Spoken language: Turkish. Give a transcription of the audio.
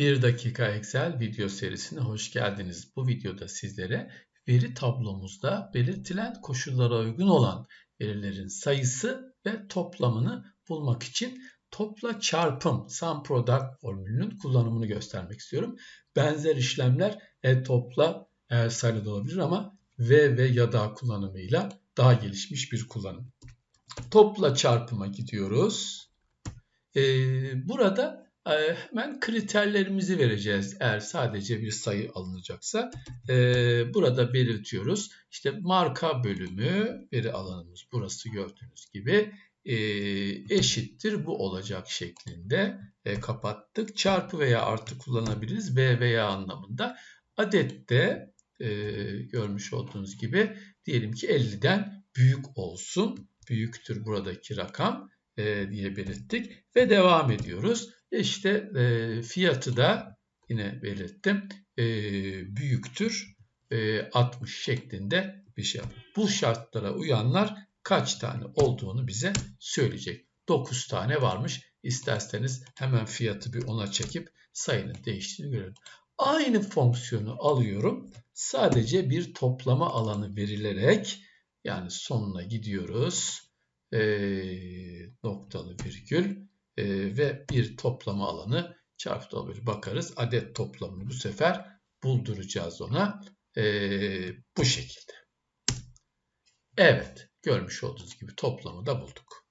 1 dakika Excel video serisine hoş geldiniz. Bu videoda sizlere veri tablomuzda belirtilen koşullara uygun olan verilerin sayısı ve toplamını bulmak için topla çarpım sum product formülünün kullanımını göstermek istiyorum. Benzer işlemler e topla eğer sayılı olabilir ama ve ve ya da kullanımıyla daha gelişmiş bir kullanım. Topla çarpıma gidiyoruz. Ee, burada e, hemen kriterlerimizi vereceğiz eğer sadece bir sayı alınacaksa. Ee, burada belirtiyoruz. İşte marka bölümü veri alanımız burası gördüğünüz gibi e, eşittir bu olacak şeklinde kapattık. Çarpı veya artı kullanabiliriz. V veya anlamında. Adette görmüş olduğunuz gibi diyelim ki 50'den büyük olsun. Büyüktür buradaki rakam diye belirttik ve devam ediyoruz. İşte e, fiyatı da yine belirttim. E, büyüktür e, 60 şeklinde bir şey. Bu şartlara uyanlar kaç tane olduğunu bize söyleyecek. 9 tane varmış. İsterseniz hemen fiyatı bir ona çekip sayının değiştiğini görelim. Aynı fonksiyonu alıyorum. Sadece bir toplama alanı verilerek yani sonuna gidiyoruz. E, noktalı virgül e, ve bir toplama alanı çarpı bir bakarız. Adet toplamını bu sefer bulduracağız ona. E, bu şekilde. Evet görmüş olduğunuz gibi toplamı da bulduk.